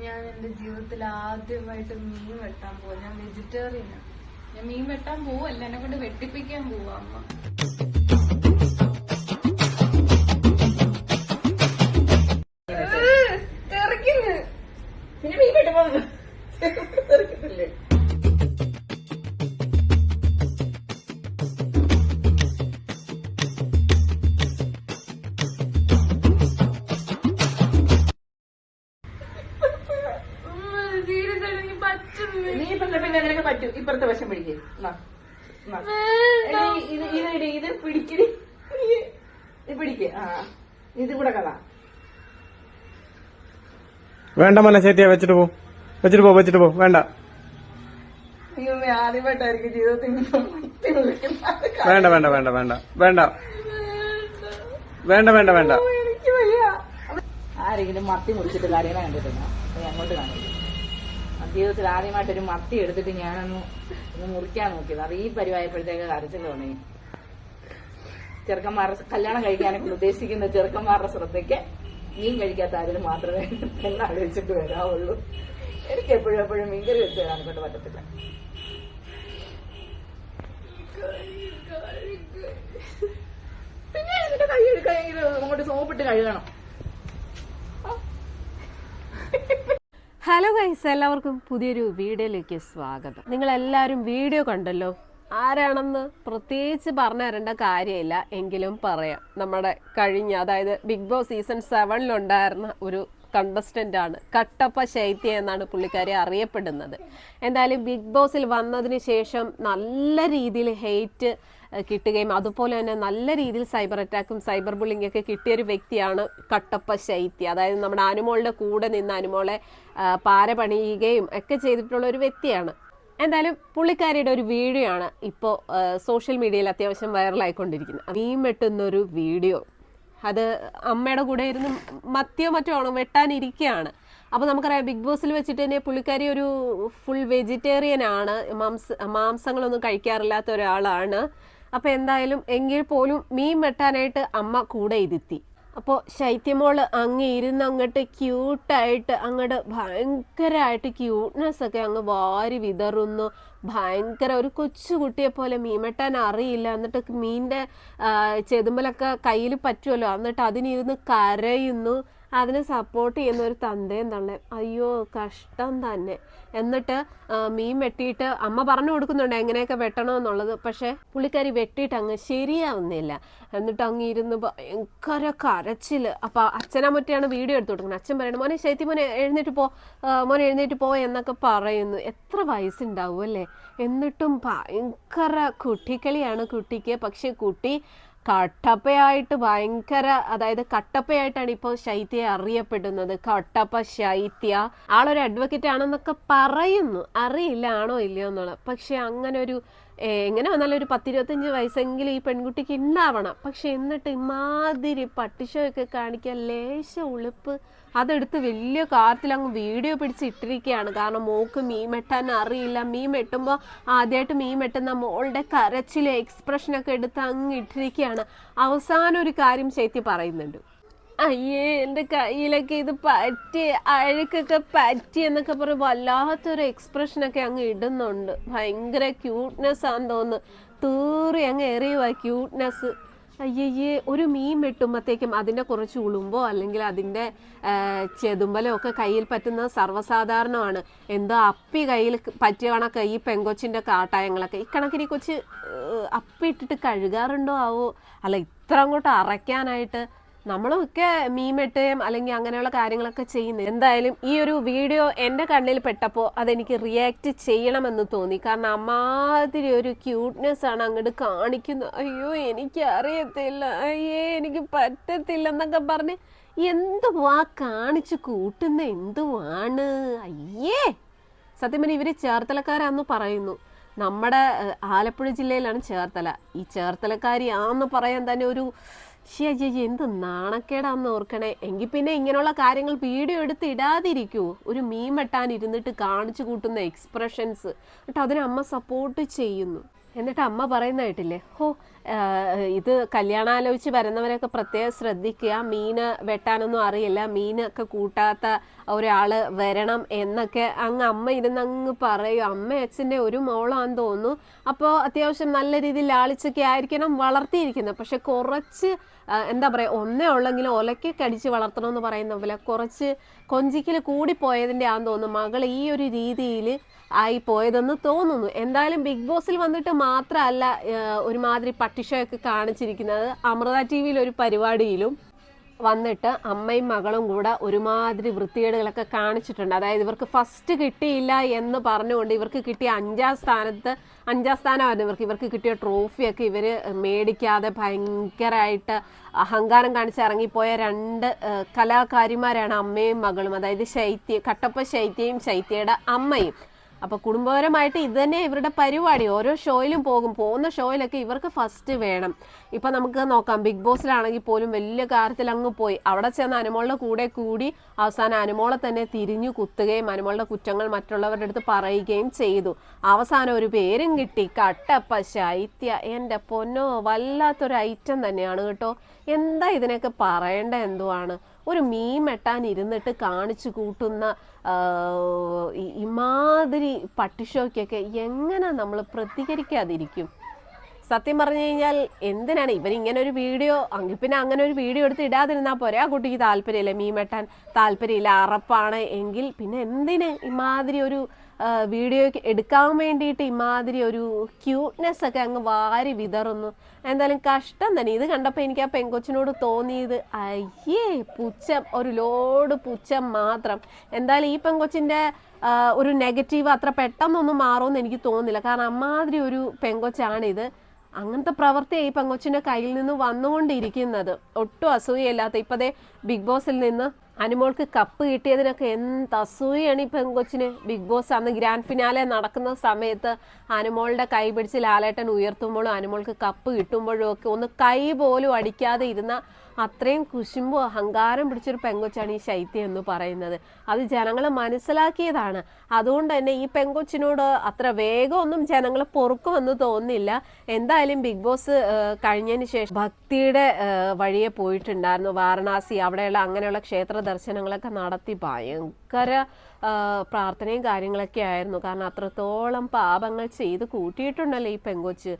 ഞാൻ എന്റെ ജീവിതത്തിൽ ആദ്യമായിട്ട് മീൻ വെട്ടാൻ പോവാ. ഞാൻ വെജിറ്റേറിയനാ ഞാൻ മീൻ വെട്ടാൻ പോവല്ല എന്നെ കൊണ്ട് വെട്ടിപ്പിക്കാൻ പോവാ അമ്മ. പിന്നെ മീൻ വെട്ടുമ്പോ പറ്റും. ഇപ്പുറത്തെ വശം പിടിക്കേ. ഇത് ഇത് പിടിക്കേ ഇത് പിടിക്കടി ഇത് പിടിക്ക്. ആ ഇത് കൂടെ കളാ. വേണ്ട മോനെ ചേത്തിയ വെച്ചിട്ട് പോ. വെച്ചിട്ട് പോ വെച്ചിട്ട് പോ. വേണ്ട. ആദ്യമായിട്ടായിരിക്കും ജീവിതത്തിൽ വേണ്ട വേണ്ട വേണ്ട വേണ്ട. വേണ്ട. വേണ്ട വേണ്ട വേണ്ട. എനിക്ക് വയ്യ. ആരെങ്കിലും മത്തി മുറിച്ചിട്ട് കാര്യങ്ങളെ കണ്ടിട്ടുണ്ടോ? അങ്ങോട്ട് കാണിക്കും. ജീവിതത്തിൽ ആദ്യമായിട്ടൊരു മത്തി എടുത്തിട്ട് ഞാനൊന്ന് ഒന്ന് മുറിക്കാൻ നോക്കിയത്. അത് ഈ പരിവായപ്പോഴത്തേക്ക് കരച്ചിൽ തുടങ്ങി ചെറുക്കന്മാരുടെ കല്യാണം കഴിക്കാനൊക്കെ ഉദ്ദേശിക്കുന്ന ചെറുക്കന്മാരുടെ ശ്രദ്ധയ്ക്ക് മീൻ കഴിക്കാത്ത ആരും മാത്രമേ എന്ന് ആലോചിച്ചിട്ട് വരാവുള്ളൂ. എനിക്ക് എപ്പോഴും എപ്പോഴും മീൻകറി വെച്ച് തരാൻ കൊണ്ട് പറ്റത്തില്ല. പിന്നെ എന്റെ കൈ എടുക്കാമെങ്കിൽ അങ്ങോട്ട് സോപ്പിട്ട് കഴുകണം. ഹലോ ഗൈസ് എല്ലാവർക്കും പുതിയൊരു വീഡിയോയിലേക്ക് സ്വാഗതം. നിങ്ങൾ എല്ലാവരും വീഡിയോ കണ്ടല്ലോ? ആരാണെന്ന് പ്രത്യേകിച്ച് പറഞ്ഞു തരേണ്ട കാര്യമില്ല എങ്കിലും പറയാം. നമ്മുടെ കഴിഞ്ഞ അതായത് ബിഗ് ബോസ് സീസൺ സെവനിലുണ്ടായിരുന്ന ഒരു കണ്ടസ്റ്റന്റ് ആണ് കട്ടപ്പ ശൈത്യ എന്നാണ് പുള്ളിക്കാരി അറിയപ്പെടുന്നത്. എന്തായാലും ബിഗ് ബോസിൽ വന്നതിന് ശേഷം നല്ല രീതിയിൽ ഹെയ്റ്റ് കിട്ടുകയും അതുപോലെ തന്നെ നല്ല രീതിയിൽ സൈബർ അറ്റാക്കും സൈബർ ബുള്ളിംഗ് ഒക്കെ കിട്ടിയ ഒരു വ്യക്തിയാണ് കട്ടപ്പ ശൈത്യ. അതായത് നമ്മുടെ അനുമോളുടെ കൂടെ നിന്ന് അനുമോളെ പാര പണിയുകയും ഒക്കെ ചെയ്തിട്ടുള്ള ഒരു വ്യക്തിയാണ്. എന്തായാലും പുള്ളിക്കാരിയുടെ ഒരു വീഡിയോ ആണ് ഇപ്പോൾ സോഷ്യൽ മീഡിയയിൽ അത്യാവശ്യം വൈറലായിക്കൊണ്ടിരിക്കുന്നത്. മീൻ വെട്ടുന്നൊരു വീഡിയോ. അത് അമ്മയുടെ കൂടെ ഇരുന്ന് മത്തിയോ മറ്റോ ആണോ വെട്ടാനിരിക്കുകയാണ് അപ്പോൾ നമുക്കറിയാം ബിഗ് ബോസിൽ വെച്ചിട്ട് തന്നെ പുള്ളിക്കാരി ഒരു ഫുൾ വെജിറ്റേറിയൻ ആണ്. മാംസ മാംസങ്ങളൊന്നും കഴിക്കാറില്ലാത്ത ഒരാളാണ്. അപ്പോൾ എന്തായാലും എങ്കിൽ പോലും മീൻ വെട്ടാനായിട്ട് അമ്മ കൂടെ ഇരുത്തി. അപ്പോൾ ശൈത്യമോൾ അങ്ങ് ഇരുന്ന് അങ്ങോട്ട് ക്യൂട്ടായിട്ട് അങ്ങോട്ട് ഭയങ്കരമായിട്ട് ക്യൂട്ട്നെസ് ഒക്കെ അങ്ങ് വാരി വിതറുന്നു. ഭയങ്കര ഒരു കൊച്ചു കുട്ടിയെ പോലെ മീൻ വെട്ടാൻ അറിയില്ല. എന്നിട്ട് മീനിന്റെ ചെതുമ്പലൊക്കെ കയ്യിൽ പറ്റുമല്ലോ? എന്നിട്ട് അതിനിരുന്ന് കരയുന്നു. അതിനെ സപ്പോർട്ട് ചെയ്യുന്ന ഒരു തന്തയും അയ്യോ കഷ്ടം തന്നെ. എന്നിട്ട് മീൻ വെട്ടിയിട്ട് അമ്മ പറഞ്ഞു കൊടുക്കുന്നുണ്ട് എങ്ങനെയൊക്കെ വെട്ടണമെന്നുള്ളത്. പക്ഷേ പുള്ളിക്കാരി വെട്ടിയിട്ട് അങ്ങ് ശരിയാവുന്നില്ല. എന്നിട്ട് അങ്ങ് ഇരുന്ന് ഭയങ്കര കരച്ചിൽ അപ്പൊ മുറ്റിയാണ് വീഡിയോ എടുത്തു കൊടുക്കുന്നത്. അച്ഛൻ പറയുന്നത് മോനെ ശൈത്യ മോനെ എഴുന്നേറ്റ് പോ. മോനെ എഴുന്നേറ്റ് പോ എന്നൊക്കെ പറയുന്നു. എത്ര വയസ്സുണ്ടാവും അല്ലേ? എന്നിട്ടും ഭയങ്കര കുട്ടിക്കളിയാണ് കുട്ടിക്ക്. പക്ഷെ കുട്ടി കട്ടപ്പയായിട്ട് ഭയങ്കര അതായത് കട്ടപ്പയായിട്ടാണ് ഇപ്പോൾ ശൈത്യ അറിയപ്പെടുന്നത്. കട്ടപ്പ ശൈത്യ ആളൊരു അഡ്വക്കേറ്റ് ആണെന്നൊക്കെ പറയുന്നു. അറിയില്ല ആണോ ഇല്ലയോ എന്നുള്ളത്. പക്ഷെ അങ്ങനെ ഒരു എങ്ങനെ വന്നാലും ഒരു പത്തിരുപത്തഞ്ച് വയസ്സെങ്കിലും ഈ പെൺകുട്ടിക്ക് ഉണ്ടാവണം പക്ഷെ എന്നിട്ട് ഇമാതിരി പട്ടിഷമൊക്കെ കാണിക്കാൻ ലേശ ഉളുപ്പ്. അതെടുത്ത് വലിയ കാർത്തിൽ അങ്ങ് വീഡിയോ പിടിച്ച് ഇട്ടിരിക്കുകയാണ്. കാരണം മോക്ക് മീൻ വെട്ടാൻ അറിയില്ല. മീൻ വെട്ടുമ്പോൾ ആദ്യമായിട്ട് മീൻ വെട്ടുന്ന മോളുടെ കരച്ചിലെ എക്സ്പ്രഷനൊക്കെ എടുത്ത് അങ്ങ് ഇട്ടിരിക്കുകയാണ്. അവസാനം ഒരു കാര്യം ചേത്തി പറയുന്നുണ്ട്. അയ്യേ എന്റെ കയ്യിലൊക്കെ ഇത് പറ്റി അഴുക്കൊക്കെ പറ്റി എന്നൊക്കെ പറയും വല്ലാത്തൊരു എക്സ്പ്രഷനൊക്കെ അങ്ങ് ഇടുന്നുണ്ട്. ഭയങ്കര ക്യൂട്ട്നെസ് ആണെന്ന് തോന്നുന്നു. തീറി അങ്ങ് എറിയുക ക്യൂട്ട്നെസ് അയ്യയ്യേ ഒരു മീൻ വെട്ടുമ്പോഴത്തേക്കും അതിന്റെ കുറച്ച് ഉളുമ്പോ അല്ലെങ്കിൽ അതിന്റെ ചെതുമ്പലോ ഒക്കെ കയ്യിൽ പറ്റുന്നത് സർവസാധാരണമാണ്. എന്തോ അപ്പി കയ്യിൽ പറ്റിയ കണക്ക് ഈ പെങ്കൊച്ചിന്റെ കാട്ടായങ്ങളൊക്കെ. ഈ കണക്കിന് കൊച്ച് അപ്പി ഇട്ടിട്ട് കഴുകാറുണ്ടോ ആവോ? അല്ല ഇത്ര അങ്ങോട്ട് അറയ്ക്കാനായിട്ട് നമ്മളൊക്കെ മീമെട്ടുകയും അല്ലെങ്കിൽ അങ്ങനെയുള്ള കാര്യങ്ങളൊക്കെ ചെയ്യുന്നത് എന്തായാലും ഈ ഒരു വീഡിയോ എന്റെ കണ്ണിൽ പെട്ടപ്പോൾ അതെനിക്ക് റിയാക്ട് ചെയ്യണമെന്ന് തോന്നി. കാരണം അമാതിരി ഒരു ക്യൂട്ട്നെസ് ആണ് അങ്ങോട്ട് കാണിക്കുന്നത്. അയ്യോ എനിക്ക് അറിയത്തില്ല അയ്യേ എനിക്ക് പറ്റത്തില്ല എന്നൊക്കെ പറഞ്ഞ് എന്തുവാ കാണിച്ച് കൂട്ടുന്ന? എന്തുവാണ്? അയ്യേ! സത്യം പറഞ്ഞാൽ ഇവർ ചേർത്തലക്കാരാന്ന് പറയുന്നു. നമ്മുടെ ആലപ്പുഴ ജില്ലയിലാണ് ചേർത്തല. ഈ ചേർത്തലക്കാരി ആന്ന് പറയാൻ തന്നെ ഒരു ശ്ശേ, എന്ത് നാണക്കേടാന്ന് ഓർക്കണേ. എങ്കിൽ പിന്നെ ഇങ്ങനെയുള്ള കാര്യങ്ങൾ വീഡിയോ എടുത്ത് ഇടാതിരിക്കൂ. ഒരു മീൻ വെട്ടാൻ ഇരുന്നിട്ട് കാണിച്ചു കൂട്ടുന്ന എക്സ്പ്രഷൻസ് എന്നിട്ട് അമ്മ സപ്പോർട്ട് ചെയ്യുന്നു. എന്നിട്ട് അമ്മ പറയുന്നതായിട്ടില്ലേ ഹോ ഇത് കല്യാണാലോചിച്ച് വരുന്നവരൊക്കെ പ്രത്യേകം ശ്രദ്ധിക്കുക. മീന് വെട്ടാനൊന്നും അറിയില്ല. മീനൊക്കെ കൂട്ടാത്ത ഒരാൾ വരണം എന്നൊക്കെ അങ്ങ് അമ്മ ഇരുന്ന് അങ്ങ് പറയും. അമ്മ അച്ഛന്റെ ഒരു മോളാന്ന് തോന്നുന്നു. അപ്പോൾ അത്യാവശ്യം നല്ല രീതിയിൽ ലാളിച്ചൊക്കെ ആയിരിക്കണം വളർത്തിയിരിക്കുന്നത്. പക്ഷെ കുറച്ച് എന്താ പറയുക ഒന്നേ ഉള്ളെങ്കിലും ഒലക്കെ കടിച്ച് വളർത്തണമെന്ന് പറയുന്ന പോലെ കുറച്ച് കൊഞ്ചിക്കൽ കൂടിപ്പോയതിന്റെ ആന്ന് തോന്നുന്നു. മകൾ ഈ ഒരു രീതിയിൽ ആയി പോയതെന്ന് തോന്നുന്നു. എന്തായാലും ബിഗ് ബോസിൽ വന്നിട്ട് മാത്രമല്ല ഒരുമാതിരി ഒരുമാതിരി പട്ടിഷയൊക്കെ കാണിച്ചിരിക്കുന്നത് അമൃത ടി വിയിൽ ഒരു പരിപാടിയിലും വന്നിട്ട് അമ്മയും മകളും കൂടെ ഒരുമാതിരി വൃത്തികേടുകളൊക്കെ കാണിച്ചിട്ടുണ്ട്. അതായത് ഇവർക്ക് ഫസ്റ്റ് കിട്ടിയില്ല എന്ന് പറഞ്ഞുകൊണ്ട് ഇവർക്ക് കിട്ടിയ അഞ്ചാം സ്ഥാനത്ത് അഞ്ചാം സ്ഥാനമായിരുന്നു ഇവർക്ക്. ഇവർക്ക് കിട്ടിയ ട്രോഫിയൊക്കെ ഇവർ മേടിക്കാതെ ഭയങ്കരമായിട്ട് അഹങ്കാരം കാണിച്ച് ഇറങ്ങിപ്പോയ രണ്ട് കലാകാരിമാരാണ് അമ്മയും മകളും. അതായത് ശൈത്യ കട്ടപ്പ ശൈത്യയും ശൈത്യയുടെ അമ്മയും. അപ്പൊ കുടുംബപരമായിട്ട് ഇത് തന്നെ ഇവരുടെ പരിപാടി. ഓരോ ഷോയിലും പോകും. പോകുന്ന ഷോയിലൊക്കെ ഇവർക്ക് ഫസ്റ്റ് വേണം. ഇപ്പൊ നമുക്ക് നോക്കാം. ബിഗ് ബോസിലാണെങ്കിൽ പോലും വലിയ കാര്യത്തിൽ അങ്ങ് പോയി. അവിടെ ചെന്ന് അനുമോളുടെ കൂടെ കൂടി അവസാനം അനുമോളെ തന്നെ തിരിഞ്ഞു കുത്തുകയും അനുമോളുടെ കുറ്റങ്ങൾ മറ്റുള്ളവരുടെ അടുത്ത് പറയുകയും ചെയ്തു. അവസാനം ഒരു പേരും കിട്ടി. കട്ടപ്പ ശൈത്യ എന്റെ പൊന്നോ വല്ലാത്തൊരു ഐറ്റം തന്നെയാണ് കേട്ടോ. എന്താ ഇതിനൊക്കെ പറയേണ്ട എന്തുവാണ്? ഒരു മീൻ വെട്ടാൻ ഇരുന്നിട്ട് കാണിച്ചു കൂട്ടുന്ന ഇമാതിരി പട്ടിഷോയ്ക്കൊക്കെ എങ്ങനെ നമ്മൾ പ്രതികരിക്കാതിരിക്കും? സത്യം പറഞ്ഞു കഴിഞ്ഞാൽ എന്തിനാണ് ഇവരിങ്ങനെ ഒരു വീഡിയോ അങ്ങ് പിന്നെ അങ്ങനെ ഒരു വീഡിയോ എടുത്ത് ഇടാതിരുന്നാൽ പോരെ ആ കുട്ടിക്ക് താല്പര്യമില്ല. മീൻ വെട്ടാൻ താല്പര്യമില്ല അറപ്പാണ് എങ്കിൽ പിന്നെ എന്തിന് ഇമാതിരി ഒരു വീഡിയോ എടുക്കാൻ വേണ്ടിയിട്ട് ഇമാതിരി ഒരു ക്യൂട്ട്നെസ് ഒക്കെ അങ്ങ് വാരി വിതറുന്നു. എന്തായാലും കഷ്ടം തന്നെ. ഇത് കണ്ടപ്പോൾ എനിക്ക് ആ പെങ്കൊച്ചിനോട് തോന്നിയത് അയ്യേ പുച്ഛം. ഒരു ലോഡ് പുച്ഛം മാത്രം. എന്തായാലും ഈ പെങ്കൊച്ചിന്റെ ഒരു നെഗറ്റീവ് അത്ര പെട്ടെന്നൊന്നും മാറുമെന്ന് എനിക്ക് തോന്നുന്നില്ല. കാരണം അമ്മാതിരി ഒരു പെങ്കൊച്ചാണിത്. അങ്ങനത്തെ പ്രവൃത്തി ഈ പെങ്കൊച്ചിന്റെ കയ്യിൽ നിന്ന് വന്നുകൊണ്ടിരിക്കുന്നത്. ഒട്ടും അസൂയയില്ലാത്ത ഇപ്പതേ ബിഗ് ബോസിൽ നിന്ന് അനുമോൾക്ക് കപ്പ് കിട്ടിയതിനൊക്കെ എന്ത് അസൂയാണ് ഈ പെങ്കൊച്ചിന് ബിഗ് ബോസ് അന്ന് ഗ്രാൻഡ് ഫിനാലെ നടക്കുന്ന സമയത്ത് അനുമോളുടെ കൈ പിടിച്ച് ലാലേട്ടൻ ഉയർത്തുമ്പോഴും അനുമോൾക്ക് കപ്പ് കിട്ടുമ്പോഴും ഒക്കെ ഒന്ന് കൈ പോലും അടിക്കാതെ ഇരുന്ന അത്രയും കുശുമ്പോ അഹങ്കാരം പിടിച്ചൊരു പെങ്കൊച്ചാണ് ഈ ശൈത്യം എന്ന് പറയുന്നത്. അത് ജനങ്ങൾ മനസ്സിലാക്കിയതാണ്. അതുകൊണ്ട് തന്നെ ഈ പെങ്കൊച്ചിനോട് അത്ര വേഗമൊന്നും ജനങ്ങൾ പൊറുക്കുമെന്ന് തോന്നുന്നില്ല. എന്തായാലും ബിഗ് ബോസ് കഴിഞ്ഞതിന് ശേഷം ഭക്തിയുടെ വഴിയെ പോയിട്ടുണ്ടായിരുന്നു. വാരണാസി അവിടെയുള്ള അങ്ങനെയുള്ള ക്ഷേത്ര ദർശനങ്ങളൊക്കെ നടത്തി. ഭയങ്കര പ്രാർത്ഥനയും കാര്യങ്ങളൊക്കെ ആയിരുന്നു. കാരണം അത്രത്തോളം പാപങ്ങൾ ചെയ്ത് കൂട്ടിയിട്ടുണ്ടല്ലോ ഈ പെങ്കൊച്ച്.